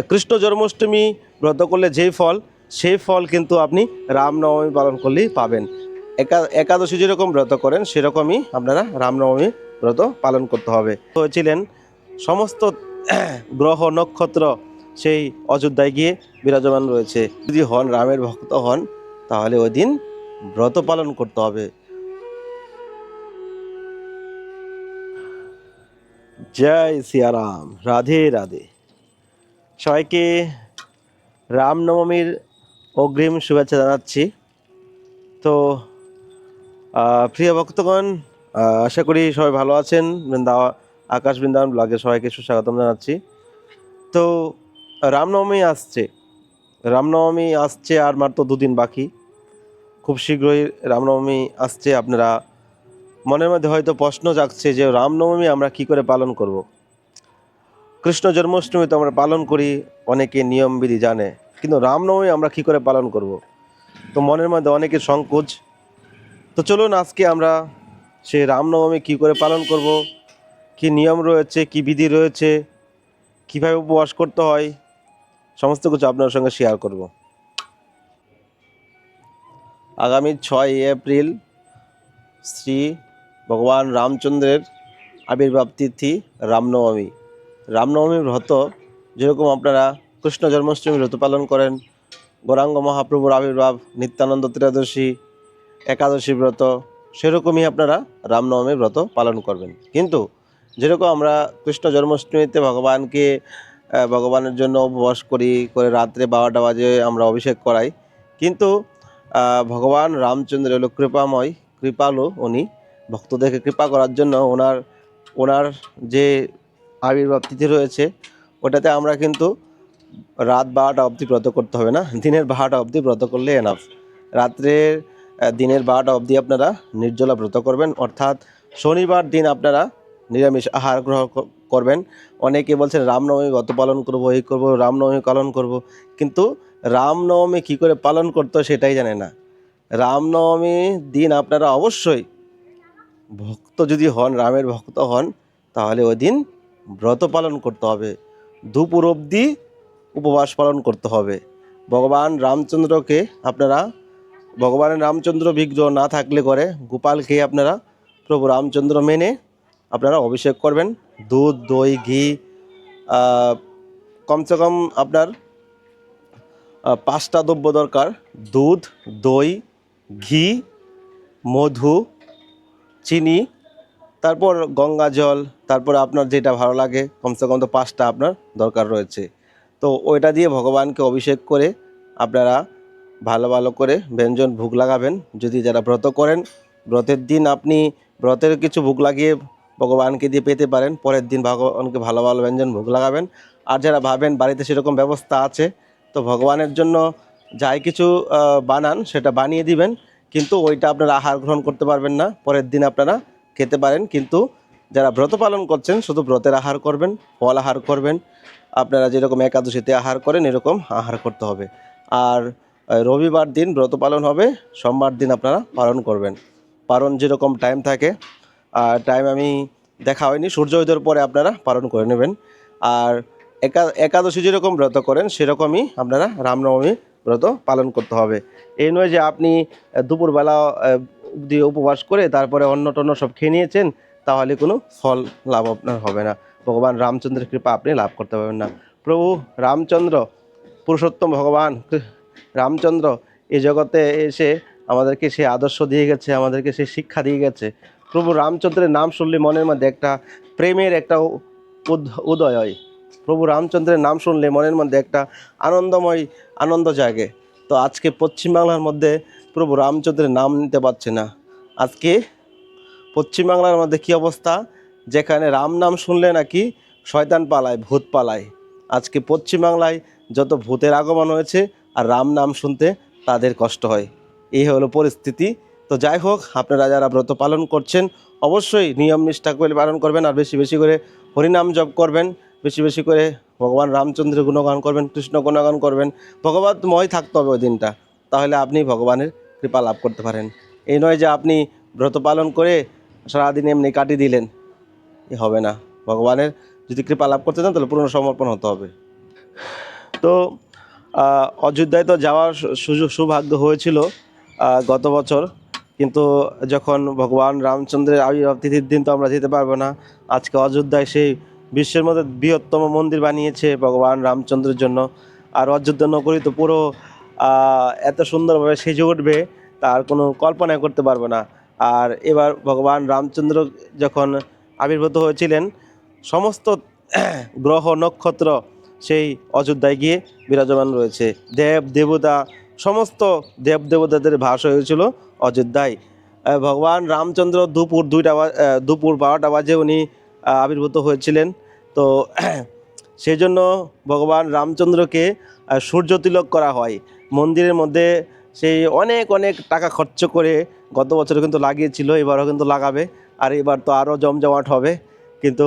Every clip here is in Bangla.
কৃষ্ণ জন্মাষ্টমী ব্রত করলে যেই ফল, সেই ফল কিন্তু আপনি রামনবমী পালন করলেই পাবেন। একা, একাদশী যেরকম ব্রত করেন, সেরকমই আপনারা রামনবমী ব্রত পালন করতে হবে। হয়েছিলেন সমস্ত গ্রহ, নক্ষত্র সেই অযোধ্যায় গিয়ে বিরাজমান রয়েছে। যদি হন, রামের ভক্ত হন, তাহলে ওই দিন ব্রত পালন করতে হবে। জয় সিয়ারাম, রাধে রাধে। সবাইকে রামনবমীর অগ্রিম শুভেচ্ছা জানাচ্ছি। তো প্রিয় ভক্তগণ আশা করি সবাই ভালো আছেন। বৃন্দা, আকাশ বৃন্দাবন ব্লগে সবাইকে সুস্বাগতম জানাচ্ছি। তো, রামনবমী আসছে। রামনবমী আসছে আর মাত্র দুদিন বাকি। খুব শীঘ্রই রামনবমী আসছে। আপনারা মনের মধ্যে হয়তো প্রশ্ন জাগছে যে রামনবমী আমরা কি করে পালন করব। কৃষ্ণ জন্মাষ্টমী তো আমরা পালন করি, অনেকে নিয়মবিধি জানে। কিন্তু রামনবমী আমরা কি করে পালন করব। তো মনের মধ্যে অনেকের সংকোচ। তো চলুন আজকে আমরা সেই রামনবমী কি করে পালন করব, কি নিয়ম রয়েছে, কি বিধি রয়েছে, কীভাবে উপবাস করতে হয়, সমস্ত কিছু আপনার সঙ্গে শেয়ার করব। আগামী ছয় এপ্রিল শ্রী ভগবান রামচন্দ্রের আবির্ভাব তিথি রামনবমী। রামনবমী ব্রত, যেরকম আপনারা কৃষ্ণ জন্মাষ্টমী ব্রত পালন করেন, গৌরাঙ্গ মহাপ্রভুর আবির্ভাব, নিত্যানন্দ ত্রয়োদশী, একাদশী ব্রত, সেরকমই আপনারা রামনবমী ব্রত পালন করবেন। কিন্তু যেরকম আমরা কৃষ্ণ জন্মাষ্টমীতে ভগবানকে ভগবানের জন্য উপবাস করি, করে রাত্রে বারোটা বাজে আমরা অভিষেক করাই, কিন্তু ভগবান রামচন্দ্র হলো কৃপাময়, কৃপালু, উনি ভক্তদেরকে কৃপা করার জন্য ওনার ওনার যে আবির্ভাব তিথি রয়েছে, ওটাতে আমরা কিন্তু রাত বারোটা অবধি ব্রত করতে হবে না, দিনের বারোটা অবধি ব্রত করলে এনাফ রাত্রের দিনের বারোটা অবধি আপনারা নির্জলা ব্রত করবেন, অর্থাৎ শনিবার দিন আপনারা নিরামিষ আহার গ্রহণ করবেন। অনেকে বলছেন রামনবমী গত পালন করব, এই করব, রামনবমী পালন করব, কিন্তু রামনবমী কি করে পালন করতে সেটাই জানে না। রামনবমী দিন আপনারা অবশ্যই ভক্ত যদি হন, রামের ভক্ত হন, তাহলে ওই দিন ব্রত পালন করতে হবে। দুপুর অবধি উপবাস পালন করতে হবে। ভগবান রামচন্দ্রকে আপনারা ভগবানের রামচন্দ্র বিগ্রহ না থাকলে করে গোপালকে আপনারা প্রভু রামচন্দ্র মেনে আপনারা অভিষেক করবেন। দুধ, দই, ঘি কমসে কম আপনার পাঁচটা দ্রব্য দরকার। দুধ, দই, ঘি, মধু, চিনি তারপর গঙ্গা জল, তারপর আপনার যেটা ভালো লাগে, কমসে কম তো পাঁচটা আপনার দরকার রয়েছে। তো ওইটা দিয়ে ভগবানকে অভিষেক করে আপনারা ভালো ভালো করে ব্যঞ্জন ভোগ লাগাবেন। যদি যারা ব্রত করেন, ব্রতের দিন আপনি ব্রতের কিছু ভোগ লাগিয়ে ভগবানকে দিয়ে পেতে পারেন, পরের দিন ভগবানকে ভালো ভালো ব্যঞ্জন ভোগ লাগাবেন। আর যারা ভাবেন বাড়িতে সেরকম ব্যবস্থা আছে, তো ভগবানের জন্য যাই কিছু বানান সেটা বানিয়ে দিবেন। কিন্তু ওইটা আপনারা আহার গ্রহণ করতে পারবেন না, পরের দিন আপনারা খেতে পারেন, কিন্তু যারা ব্রত পালন করছেন, শুধু ব্রতের আহার করবেন, ফল আহার করবেন, আপনারা যেরকম একাদশীতে আহার করেন, এরকম আহার করতে হবে। আর রবিবার দিন ব্রত পালন হবে, সোমবার দিন আপনারা পালন করবেন। পালন যেরকম টাইম থাকে, আর টাইম আমি দেখা হয়নি, সূর্য উদয়ের পরে আপনারা পালন করে নেবেন। আর একা, একাদশী যেরকম ব্রত করেন, সেরকমই আপনারা রামনবমী ব্রত পালন করতে হবে। এই নয় যে আপনি দুপুরবেলা দিয়ে উপবাস করে তারপরে অন্ন টন্ন সব খেয়ে নিয়েছেন, তাহলে কোনো ফল লাভ আপনার হবে না। ভগবান রামচন্দ্রের কৃপা আপনি লাভ করতে পারবেন না। প্রভু রামচন্দ্র, পুরুষোত্তম ভগবান, রামচন্দ্র এই জগতে এসে আমাদেরকে সে আদর্শ দিয়ে গেছে, আমাদেরকে সে শিক্ষা দিয়ে গেছে। প্রভু রামচন্দ্রের নাম শুনলে মনের মধ্যে একটা প্রেমের একটা উদ- উদয় হয়। প্রভু রামচন্দ্রের নাম শুনলে মনের মধ্যে একটা আনন্দময়, আনন্দ জাগে। তো আজকে পশ্চিমবাংলার মধ্যে প্রভু রামচন্দ্রের নাম নিতে পারছে না। আজকে পশ্চিমবাংলার মধ্যে কী অবস্থা? যেখানে রাম নাম শুনলে নাকি শয়তান পালায়, ভূত পালায়। আজকে পশ্চিমবাংলায় যত ভূতের আগমন হয়েছে আর রাম নাম শুনতে তাদের কষ্ট হয়। এই হলো পরিস্থিতি। তো যাই হোক, আপনারা যারা ব্রত পালন করছেন, অবশ্যই নিয়ম নিষ্ঠা করে পালন করবেন আর বেশি বেশি করে হরিনাম জপ করবেন। বেশি বেশি করে ভগবান রামচন্দ্রের গুণগান করবেন, কৃষ্ণ গুণগান করবেন। ভগবতময় থাকতে হবে ওই দিনটা। তাহলে আপনি ভগবানের কৃপা লাভ করতে পারেন। এই নয় যে আপনি ব্রত পালন করে সারাদিন এমনি কাটিয়ে দিলেন। এ হবে না। ভগবানের যদি কৃপা লাভ করতে চান, তাহলে পূর্ণ সমর্পণ হতে হবে। তো অযোধ্যায় তো যাওয়ার সুযোগ, সৌভাগ্য হয়েছিল গত বছর। কিন্তু যখন ভগবান রামচন্দ্রের আবির্ভাব তিথির দিন তো আমরা যেতে পারব না। আজকে অযোধ্যায় সেই বিশ্বের মধ্যে বৃহত্তম মন্দির বানিয়েছে ভগবান রামচন্দ্রের জন্য। আর অযোধ্যা নগরী তো পুরো এত সুন্দরভাবে সেজে উঠবে, তার কোনো কল্পনা করতে পারবে না। আর এবার ভগবান রামচন্দ্র যখন আবির্ভূত হয়েছিলেন, সমস্ত গ্রহ, নক্ষত্র সেই অযোধ্যায় গিয়ে বিরাজমান রয়েছে। দেব, দেবতা, সমস্ত দেব, দেবতাদের ভাস হয়েছিল অযোধ্যায়। ভগবান রামচন্দ্র দুপুর দুইটা দুপুর বারোটা বাজে উনি আবির্ভূত হয়েছিলেন। তো সেই জন্য ভগবান রামচন্দ্রকে সূর্য তিলক করা হয়। মন্দিরের মধ্যে সেই অনেক অনেক টাকা খরচ করে গত বছর কিন্তু লাগিয়েছিল এবারও কিন্তু লাগাবে আর এবার তো আরও জমজমাট হবে। কিন্তু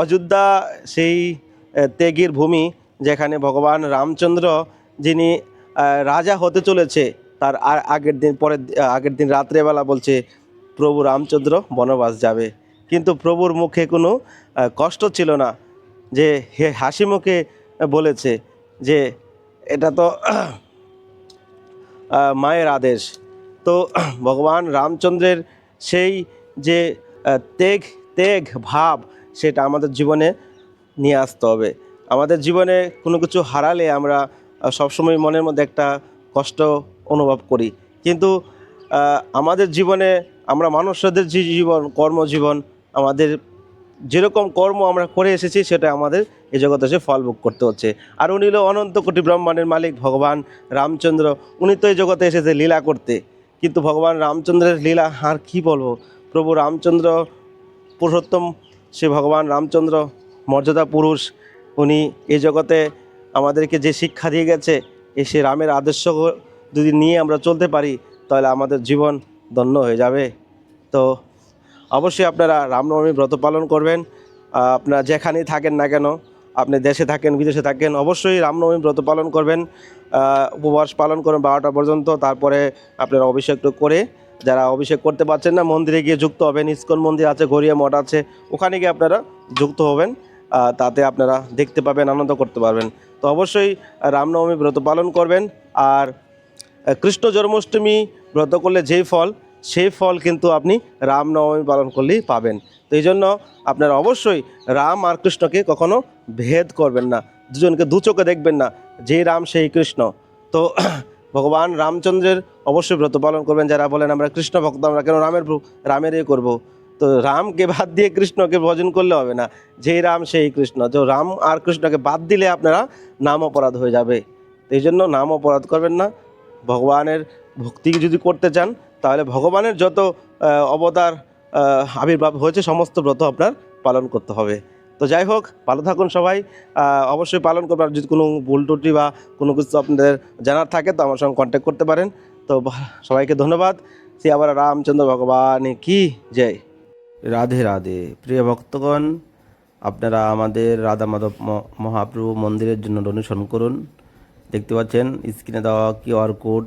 অযোধ্যা সেই আহ, ত্যাগের ভূমি যেখানে ভগবান রামচন্দ্র যিনি রাজা হতে চলেছে তার আগের দিন পরের আগের দিন রাত্রেবেলা বলছে প্রভু রামচন্দ্র বনবাস যাবে। কিন্তু প্রভুর মুখে কোনো কষ্ট ছিল না যে হে হাসি মুখে বলেছে যে এটা তো মায়ের আদেশ। তো ভগবান রামচন্দ্রের সেই যে আহ, তেগ তেগ ভাব সেটা আমাদের জীবনে নিয়ে আসতে হবে। আমাদের জীবনে কোনো কিছু হারালে আমরা সবসময় মনের মধ্যে একটা কষ্ট অনুভব করি। কিন্তু আমাদের জীবনে আমরা মানুষদের যে জীবন কর্মজীবন আমাদের যেরকম কর্ম আমরা করে এসেছি, সেটা আমাদের এই জগতে এসে ফল ভোগ করতে হচ্ছে। আর উনি হলো অনন্ত কোটি ব্রহ্মাণ্ডের মালিক ভগবান রামচন্দ্র। উনি তো এই জগতে এসেছে লীলা করতে। কিন্তু ভগবান রামচন্দ্রের লীলা আর কি বলব? প্রভু রামচন্দ্র পুরুষোত্তম, সে ভগবান রামচন্দ্র মর্যাদা পুরুষ। উনি এই জগতে আমাদেরকে যে শিক্ষা দিয়ে গেছে এ সে রামের আদর্শ যদি নিয়ে আমরা চলতে পারি, তাহলে আমাদের জীবন ধন্য হয়ে যাবে। তো অবশ্যই আপনারা রামনবমী ব্রত পালন করবেন। আপনারা যেখানেই থাকেন না কেন, আপনি দেশে থাকেন, বিদেশে থাকেন, অবশ্যই রামনবমী ব্রত পালন করবেন। উপবাস পালন করুন বারোটা পর্যন্ত, তারপরে আপনারা অভিষেক করে, যারা অভিষেক করতে পারছেন না, মন্দিরে গিয়ে যুক্ত হবেন, ইস্কন মন্দির আছে গড়িয়া মঠ আছে, ওখানে গিয়ে আপনারা যুক্ত হবেন তাতে আপনারা দেখতে পাবেন, আনন্দ করতে পারবেন। তো অবশ্যই রামনবমী ব্রত পালন করবেন, আর কৃষ্ণ জন্মাষ্টমী ব্রত করলে যেই ফল সেই ফল কিন্তু আপনি রামনবমী পালন করলেই পাবেন। তো এই জন্য আপনারা অবশ্যই রাম আর কৃষ্ণকে কখনো ভেদ করবেন না, দুজনকে দু চোখে দেখবেন না যেই রাম সেই কৃষ্ণ। তো ভগবান রামচন্দ্রের অবশ্যই ব্রত পালন করবেন, যারা বলেন আমরা কৃষ্ণ ভক্ত, আমরা কেন রামের ভু- রামের এ করব? তো রামকে বাদ দিয়ে কৃষ্ণকে ভজন করলে হবে না যেই রাম সেই কৃষ্ণ। তো রাম আর কৃষ্ণকে বাদ দিলে আপনারা নাম অপরাধ হয়ে যাবে। এই জন্য নাম অপরাধ করবেন না, ভগবানের ভক্তি যদি করতে চান তাহলে ভগবানের যত অবতার আবির্ভাব হয়েছে, সমস্ত ব্রত আপনার পালন করতে হবে। তো যাই হোক, ভালো থাকুন সবাই। অবশ্যই পালন করবেন। যদি কোনো ভুল ত্রুটি বা কোনো কিছু আপনাদের জানার থাকে, তো আমার সঙ্গে কন্ট্যাক্ট করতে পারেন। তো সবাইকে ধন্যবাদ। শ্রী আবার রামচন্দ্র ভগবান কি জয়। রাধে রাধে। প্রিয় ভক্তগণ, আপনারা আমাদের রাধা মাধব মহাপ্রভু মন্দিরের জন্য ডোনেশন করুন। দেখতে পাচ্ছেন স্ক্রিনে দেওয়া QR code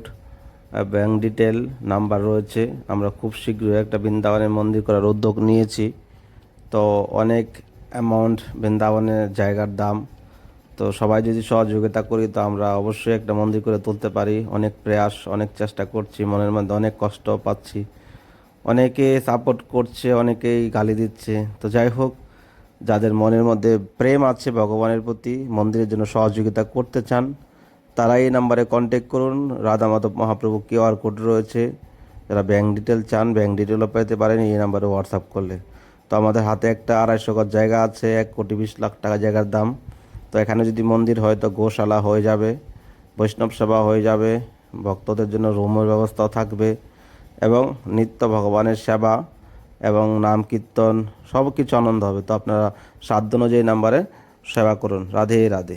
bank detail number রয়েছে। আমরা খুব শীঘ্রই একটা বৃন্দাবনের মন্দির করার উদ্যোগ নিয়েছি। তো অনেক অ্যামাউন্ট বৃন্দাবনের জায়গার দাম। তো সবাই যদি সহযোগিতা করি, তো আমরা অবশ্যই একটা মন্দির করে তুলতে পারি। অনেক প্রয়াস, অনেক চেষ্টা করছি, মনের মধ্যে অনেক কষ্ট পাচ্ছি। অনেকে সাপোর্ট করছে, অনেকেই গালি দিচ্ছে। তো যাই হোক, যাদের মনের মধ্যে প্রেম আছে ভগবানের প্রতি, মন্দিরের জন্য সহযোগিতা করতে চান তারা এই নাম্বারে কন্ট্যাক্ট করুন। রাধা মাধব মহাপ্রভু কিউআর কোড রয়েছে। যারা ব্যাঙ্ক ডিটেল চান ব্যাঙ্ক ডিটেলও পেতে পারেন এই নাম্বারে হোয়াটসঅ্যাপ করলে। তো আমাদের হাতে একটা আড়াইশো গজ জায়গা আছে, এক কোটি বিশ লাখ টাকা জায়গার দাম। তো এখানে যদি মন্দির হয় তো গোশালা হয়ে যাবে, বৈষ্ণব সেবা হয়ে যাবে, ভক্তদের জন্য রুমের ব্যবস্থাও থাকবে এবং নিত্য ভগবানের সেবা এবং নাম কীর্তন সব কিছু আনন্দ হবে। তো আপনারা সাধ্য অনুযায়ী নাম্বারে সেবা করুন। রাধে রাধে।